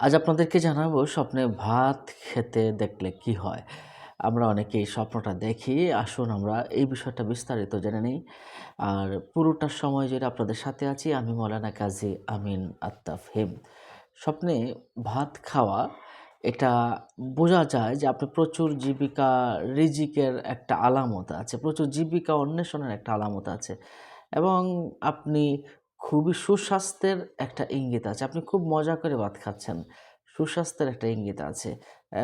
আজ আপনাদেরকে জানাব স্বপ্নে ভাত খেতে দেখলে কি হয়। আমরা অনেকেই স্বপ্নটা দেখি, আসুন আমরা এই বিষয়টা বিস্তারিত জেনে নিই। আর পুরোটা সময় জুড়ে আপনাদের সাথে আছি আমি মৌলানা কাজী আমিন আত্তাফ হেম। স্বপ্নে ভাত খাওয়া, এটা বোঝা যায় যে আপনি প্রচুর জীবিকা রিজিকের একটা আলামত আছে, প্রচুর জীবিকা অন্বেষণের একটা আলামত আছে। এবং আপনি খুবই সুস্বাস্থ্যের একটা ইঙ্গিত আছে। আপনি খুব মজা করে ভাত খাচ্ছেন। সুস্বাস্থ্যের একটা ইঙ্গিত আছে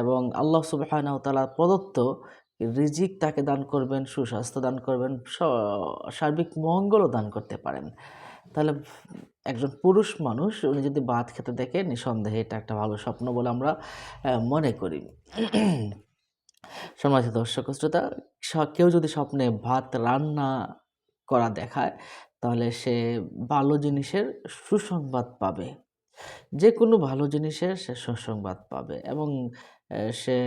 এবং আল্লাহ সুবাহানাhu তাআলা প্রদত্ত রিজিক তাকে দান করবেন, সুস্বাস্থ্য দান করবেন সার্বিক মঙ্গলও দান করতে পারেন। তাহলে একজন পুরুষ মানুষ, উনি যদি ভাত খেতে দেখে নিঃসন্দেহে এটা একটা ভালো স্বপ্ন বলে আমরা মনে করি। সম্মানিত দর্শক, শ্রোতা কেউ যদি স্বপ্নে ভাত রান্না করা দেখায় তাহলে সে ভালো জিনিসের সুসংবাদ পাবে। যে কোনো ভালো জিনিসের সে সুসংবাদ পাবে এবং সে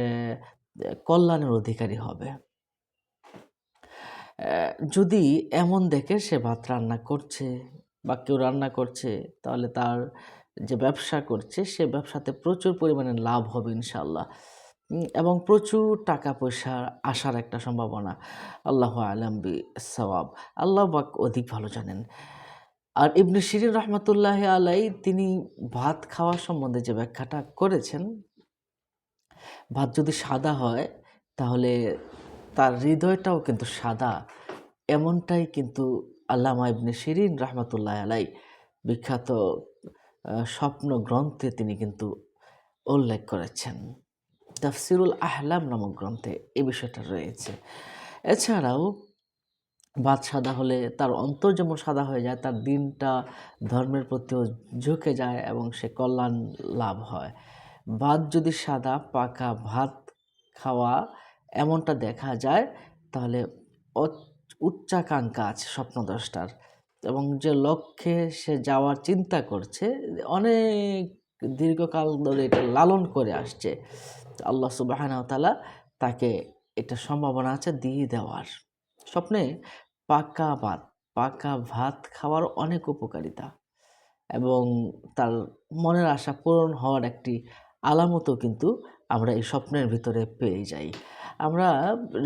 কল্যাণের অধিকারী হবে। যদি এমন দেখে সে ভাত রান্না করছে বা কেউ রান্না করছে, তাহলে তার যে ব্যবসা করছে, সে ব্যবসাতে প্রচুর পরিমাণে লাভ হবে ইনশাল্লাহ এবং প্রচুর টাকা পয়সা আসার একটা সম্ভাবনা। আল্লাহ আলম্বি সওয়াব আল্লাহ বাক অধিক ভালো জানেন। আর ইবনে শিরিন রহমতুল্লাহ আলাই তিনি ভাত খাওয়া সম্বন্ধে যে ব্যাখ্যাটা করেছেন, ভাত যদি সাদা হয়, তাহলে তার হৃদয়টাও কিন্তু সাদা। এমনটাই কিন্তু আল্লামা ইবনে শিরিন রহমতুল্লাহ আলাই বিখ্যাত স্বপ্ন গ্রন্থে তিনি কিন্তু উল্লেখ করেছেন। তাফসিরুল আহলাম নামক গ্রন্থে এই বিষয়টা রয়েছে। এছাড়াও বাদ সাদা হলে তার অন্তর যেমন সাদা হয়ে যায়, তার দিনটা ধর্মের প্রতিও ঝুঁকে যায় এবং সে কল্যাণ লাভ হয়। ভাত যদি সাদা, পাকা ভাত খাওয়া এমনটা দেখা যায়, তাহলে উচ্চাকাঙ্ক্ষা আছে স্বপ্নদ্রষ্টার। এবং যে লক্ষ্যে সে যাওয়ার চিন্তা করছে, অনেক দীর্ঘকাল ধরে এটা লালন করে আসছে। আল্লাহ সুবাহানাও তালা তাকে এটা সম্ভাবনা আছে দিয়ে দেওয়ার। স্বপ্নে পাকা ভাত পাকা ভাত খাওয়ার অনেক উপকারিতা এবং তার মনের আশা পূরণ হওয়ার একটি আলামতও কিন্তু আমরা এই স্বপ্নের ভিতরে পেয়ে যাই। আমরা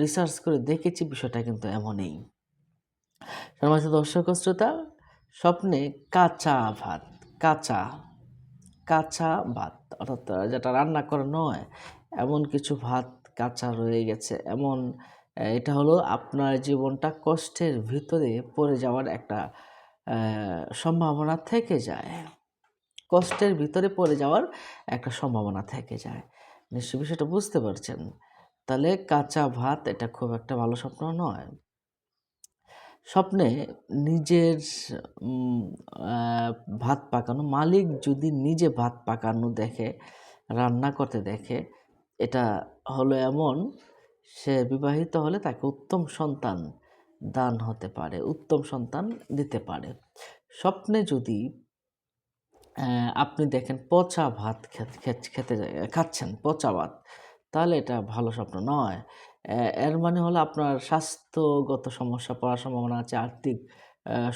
রিসার্চ করে দেখেছি বিষয়টা কিন্তু এমনই। সম্মানিত দর্শক শ্রোতা, স্বপ্নে কাঁচা ভাত, কাঁচা কাঁচা ভাত, অর্থাৎ যেটা রান্না করা নয় এমন কিছু ভাত কাঁচা রয়ে গেছে। এমন এটা হলো আপনার জীবনটা কষ্টের ভিতরে পড়ে যাওয়ার একটা সম্ভাবনা থেকে যায়। কষ্টের ভিতরে পড়ে যাওয়ার একটা সম্ভাবনা থেকে যায়। নিশ্চয় বিষয়টা বুঝতে পারছেন? তাহলে কাঁচা ভাত এটা খুব একটা ভালো স্বপ্ন নয়। স্বপ্নে নিজের ভাত পাকানো মালিক যদি নিজে ভাত পাকানো দেখে, রান্না করতে দেখে এটা হলো এমন, সে বিবাহিত হলে তাকে উত্তম সন্তান দান হতে পারে, উত্তম সন্তান দিতে পারে। স্বপ্নে যদি আপনি দেখেন পচা ভাত খেতে খাচ্ছেন পচা ভাত, তাহলে এটা ভালো স্বপ্ন নয়। এর মানে হলো আপনার স্বাস্থ্যগত সমস্যা, পড়ার সম্ভাবনা আছে, আর্থিক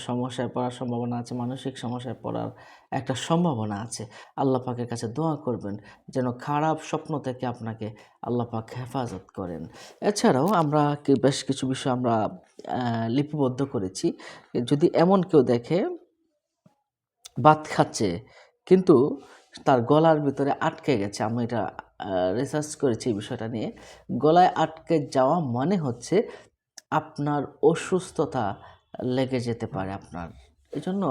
সমস্যায় পড়ার সম্ভাবনা আছে, মানসিক সমস্যায় পড়ার একটা সম্ভাবনা আছে। আল্লাহ পাকের কাছে দোয়া করবেন যেন খারাপ স্বপ্ন থেকে আপনাকে আল্লাহ পাক হেফাজত করেন। এছাড়াও আমরা বেশ কিছু বিষয় আমরা লিপিবদ্ধ করেছি। যদি এমন কেউ দেখে ভাত খাচ্ছে কিন্তু তার গলার ভিতরে আটকে গেছে, আমি এটা রিসার্চ করেছি এই বিষয়টা নিয়ে, গলায় আটকে যাওয়া মানে হচ্ছে আপনার অসুস্থতা লেগে যেতে পারে আপনার। এই জন্য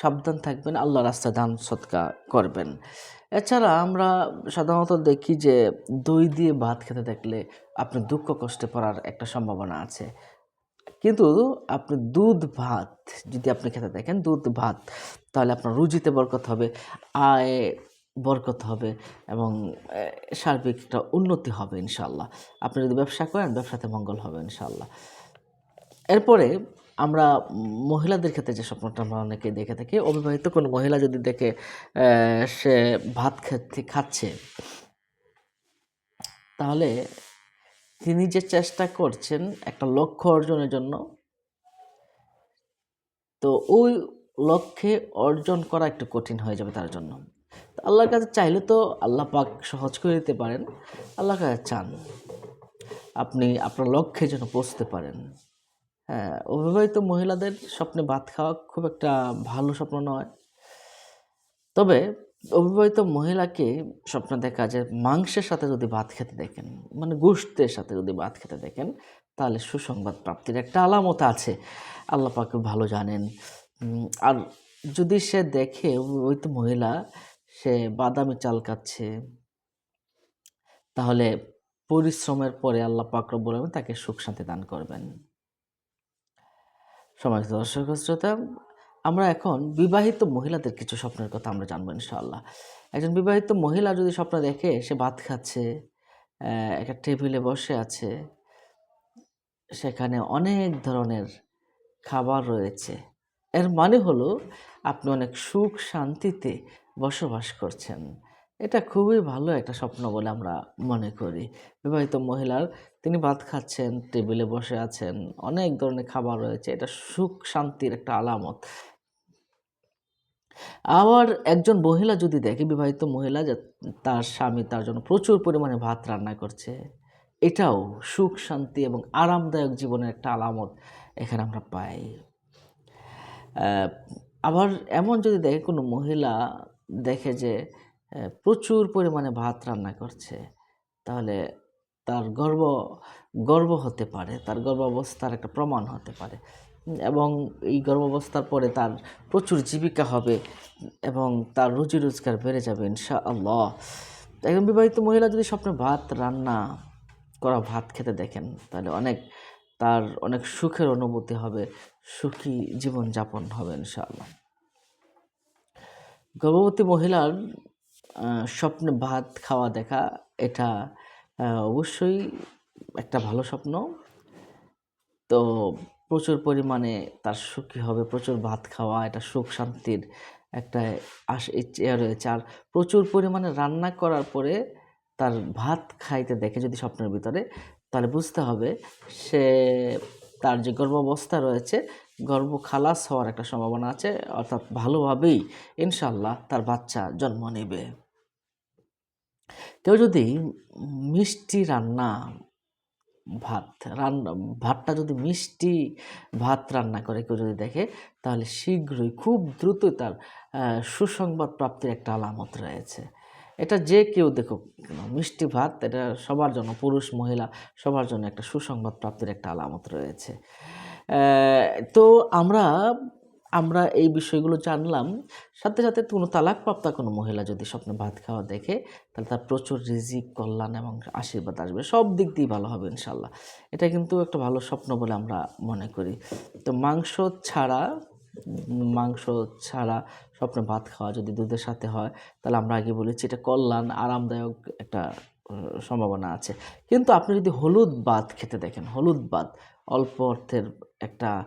সাবধান থাকবেন আল্লাহ রাস্তায় দান সৎকা করবেন। এছাড়া আমরা সাধারণত দেখি যে দই দিয়ে ভাত খেতে দেখলে আপনি দুঃখ কষ্টে পড়ার একটা সম্ভাবনা আছে। কিন্তু আপনি দুধ, ভাত যদি আপনি খেতে দেখেন দুধ, ভাত, তাহলে আপনার রুজিতে বরকত হবে, আয় বরকত হবে এবং সার্বিক একটা উন্নতি হবে ইনশাল্লাহ আপনি যদি ব্যবসা করেন, ব্যবসাতে মঙ্গল হবে ইনশাল্লাহ এরপরে আমরা মহিলাদের ক্ষেত্রে যে স্বপ্নটা আমরা অনেকে দেখে থাকি, অবিবাহিত কোনো মহিলা যদি দেখে সে ভাত খেতে খাচ্ছে, তাহলে তিনি যে চেষ্টা করছেন একটা লক্ষ্য অর্জনের জন্য, তো ওই লক্ষ্যে অর্জন করা একটু কঠিন হয়ে যাবে তার জন্য। তো আল্লাহর কাছে চাইলে তো আল্লাহ পাক সহজ করে দিতে পারেন, আল্লাহর কাছে চান, আপনি আপনার লক্ষ্যে যেন পৌঁছতে পারেন। অবিবাহিত মহিলাদের স্বপ্নে ভাত খাওয়া খুব একটা ভালো স্বপ্ন নয়। তবে অবিবাহিত মহিলাকে স্বপ্ন দেখা যায় মাংসের সাথে যদি ভাত খেতে দেখেন মানে গোষ্ঠের সাথে যদি ভাত খেতে দেখেন, তাহলে সুসংবাদ প্রাপ্তির একটা আলামত আছে। আল্লাহ পাকে ভালো জানেন। আর যদি সে দেখে অবিবাহিত মহিলা, সে বাদামি চাল খাচ্ছে, তাহলে পরিশ্রমের পরে আল্লাহ পাক আলামিন তাকে সুখ শান্তি দান করবেন। সমাজ দর্শক শ্রোতা, আমরা এখন বিবাহিত মহিলাদের কিছু স্বপ্নের কথা আমরা জানব ইনশাআল্লাহ। একজন বিবাহিত মহিলা যদি স্বপ্ন দেখে, সে ভাত খাচ্ছে একটা টেবিলে বসে আছে, সেখানে অনেক ধরনের খাবার রয়েছে। এর মানে হলো, আপনি অনেক সুখ শান্তিতে বসবাস করছেন। এটা খুবই ভালো একটা স্বপ্ন বলে আমরা মনে করি। বিবাহিত মহিলার তিনি ভাত খাচ্ছেন টেবিলে বসে আছেন, অনেক ধরনের খাবার রয়েছে, এটা সুখ শান্তির একটা আলামত। আবার একজন মহিলা যদি দেখে, বিবাহিত মহিলা যে তার স্বামী তার জন্য প্রচুর পরিমাণে ভাত রান্না করছে, এটাও সুখ শান্তি এবং আরামদায়ক জীবনের একটা আলামত এখানে আমরা পাই। আবার এমন যদি দেখে কোনো মহিলা দেখে যে প্রচুর পরিমাণে ভাত রান্না করছে। তাহলে তার গর্ব গর্ব হতে পারে, তার গর্ভাবস্থার একটা প্রমাণ হতে পারে। এবং এই গর্ভাবস্থার পরে তার প্রচুর জীবিকা হবে এবং তার রুজি রোজগার বেড়ে যাবে ইনশা আল্লাহ একজন বিবাহিত মহিলা যদি স্বপ্নে ভাত রান্না করা, ভাত খেতে দেখেন, তাহলে অনেক তার অনেক সুখের অনুভূতি হবে, সুখী জীবনযাপন হবে, ইনশাআল্লাহ। গর্ভবতী মহিলার স্বপ্নে, ভাত খাওয়া দেখা, এটা অবশ্যই একটা ভালো স্বপ্ন। তো প্রচুর পরিমাণে তার সুখী হবে, প্রচুর ভাত খাওয়া, এটা সুখ শান্তির একটা আশ ইচ্ছে রয়েছে। আর প্রচুর পরিমাণে রান্না করার পরে তার ভাত খাইতে দেখে যদি স্বপ্নের ভিতরে, তাহলে বুঝতে হবে সে, তার যে গর্ভাবস্থা রয়েছে, গর্ভ খালাস হওয়ার একটা সম্ভাবনা আছে, অর্থাৎ ভালোভাবেই ইনশাল্লাহ তার বাচ্চা জন্ম নেবে। কেউ যদি মিষ্টি রান্না, ভাত রান্না, ভাতটা যদি মিষ্টি ভাত রান্না করে কেউ যদি দেখে, তাহলে শীঘ্রই, খুব দ্রুত তার সুসংবাদ প্রাপ্তির একটা আলামত রয়েছে। এটা যে কেউ দেখুক, মিষ্টি ভাত, এটা সবার জন্য, পুরুষ, মহিলা, সবার জন্য একটা সুসংবাদ প্রাপ্তির একটা আলামত রয়েছে। তো আমরা আমরা এই বিষয়গুলো জানলাম। সাথে সাথে কোনো তালাকপ্রাপ্তা কোনো মহিলা যদি স্বপ্নে ভাত খাওয়া দেখে, তাহলে তার প্রচুর রিজিক, কল্যাণ এবং আশীর্বাদ আসবে। সব দিক দিয়ে ভালো হবে ইনশাল্লাহ এটা কিন্তু একটা ভালো স্বপ্ন বলে আমরা মনে করি। তো মাংস ছাড়া মাংস ছাড়া স্বপ্নে ভাত খাওয়া যদি দুধের সাথে হয়, তাহলে আমরা আগে বলেছি এটা কল্যাণ, আরামদায়ক একটা সম্ভাবনা আছে। কিন্তু আপনি যদি হলুদ ভাত খেতে দেখেন, হলুদ ভাত অল্প অর্থের একটা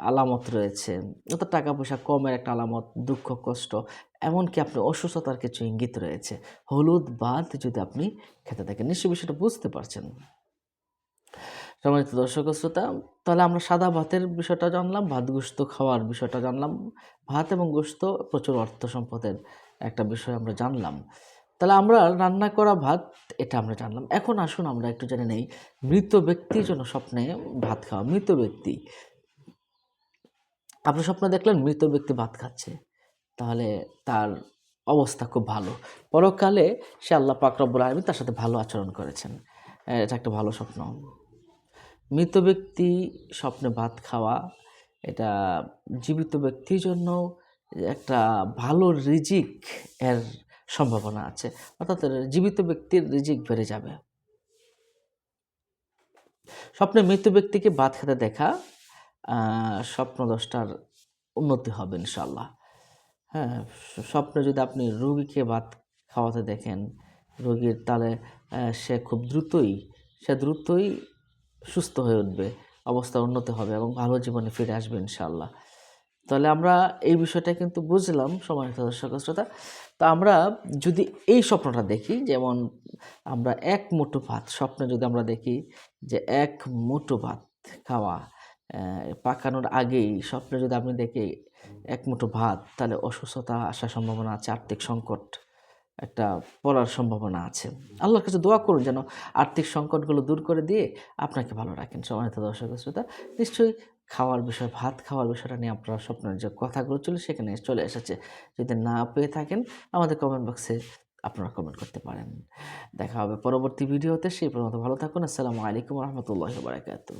আলামত রয়েছে। অর্থাৎ টাকা পয়সা কমের একটা আলামত, দুঃখ, কষ্ট, এমনকি আপনি অসুস্থতার কিছু ইঙ্গিত রয়েছে। হলুদ ভাত যদি আপনি খেতে থাকেন, নিশ্চয়ই বিষয়টা বুঝতে পারছেন। সম্মানিত দর্শক শ্রোতা, তাহলে আমরা সাদা ভাতের বিষয়টা জানলাম, ভাত গোস্ত খাওয়ার বিষয়টা জানলাম। ভাত এবং গোস্ত প্রচুর অর্থ সম্পদের একটা বিষয় আমরা জানলাম। তাহলে আমরা রান্না করা ভাত, এটা আমরা জানলাম। এখন আসুন আমরা একটু জেনে নেই, মৃত ব্যক্তির জন্য স্বপ্নে ভাত খাওয়া, মৃত ব্যক্তি। আপনি স্বপ্ন দেখলেন মৃত ব্যক্তি ভাত খাচ্ছে, তাহলে তার অবস্থা খুব ভালো। পরকালে সে আল্লাহ পাক রব্বুল আলমী তার সাথে ভালো আচরণ করেছেন। এটা একটা ভালো স্বপ্ন। মৃত ব্যক্তি স্বপ্নে ভাত খাওয়া, এটা জীবিত ব্যক্তির জন্য একটা ভালো রিজিক এর সম্ভাবনা আছে অর্থাৎ জীবিত ব্যক্তির রিজিক বেড়ে যাবে। স্বপ্নে মৃত ব্যক্তিকে ভাত খেতে দেখা আহ, স্বপ্ন দশটার উন্নতি হবে ইনশাল্লাহ হ্যাঁ স্বপ্নে যদি আপনি রোগীকে ভাত খাওয়াতে দেখেন রোগীর তাহলে সে খুব দ্রুতই সে দ্রুতই সুস্থ হয়ে উঠবে অবস্থা উন্নতি হবে এবং ভালো জীবনে ফিরে আসবে ইনশাল্লাহ তাহলে আমরা এই বিষয়টা কিন্তু বুঝলাম, সম্মানিত দর্শক শ্রোতা। তা আমরা যদি এই স্বপ্নটা দেখি, যেমন আমরা এক মুঠো ভাত, স্বপ্নে যদি আমরা দেখি যে এক মুঠো ভাত খাওয়া পাকানোর আগেই স্বপ্নে যদি আপনি দেখি এক মুঠো ভাত, তাহলে অসুস্থতা আসার সম্ভাবনা আছে, আর্থিক সংকট একটা পড়ার সম্ভাবনা আছে। আল্লাহর কাছে দোয়া করুন যেন আর্থিক সংকটগুলো দূর করে দিয়ে আপনাকে ভালো রাখেন, সম্মানিত দর্শক শ্রোতা। নিশ্চয়ই খাওয়ার বিষয়, ভাত খাওয়ার বিষয়টা নিয়ে আপনারা স্বপ্নের যে কথাগুলো ছিল সেখানে চলে এসেছে। যদি না পেয়ে থাকেন, আমাদের কমেন্ট বক্সে আপনারা কমেন্ট করতে পারেন। দেখা হবে পরবর্তী ভিডিওতে সেই পর্যন্ত ভালো থাকুন। আসসালামু আলাইকুম রহমতুল্লাহ বারাকাতু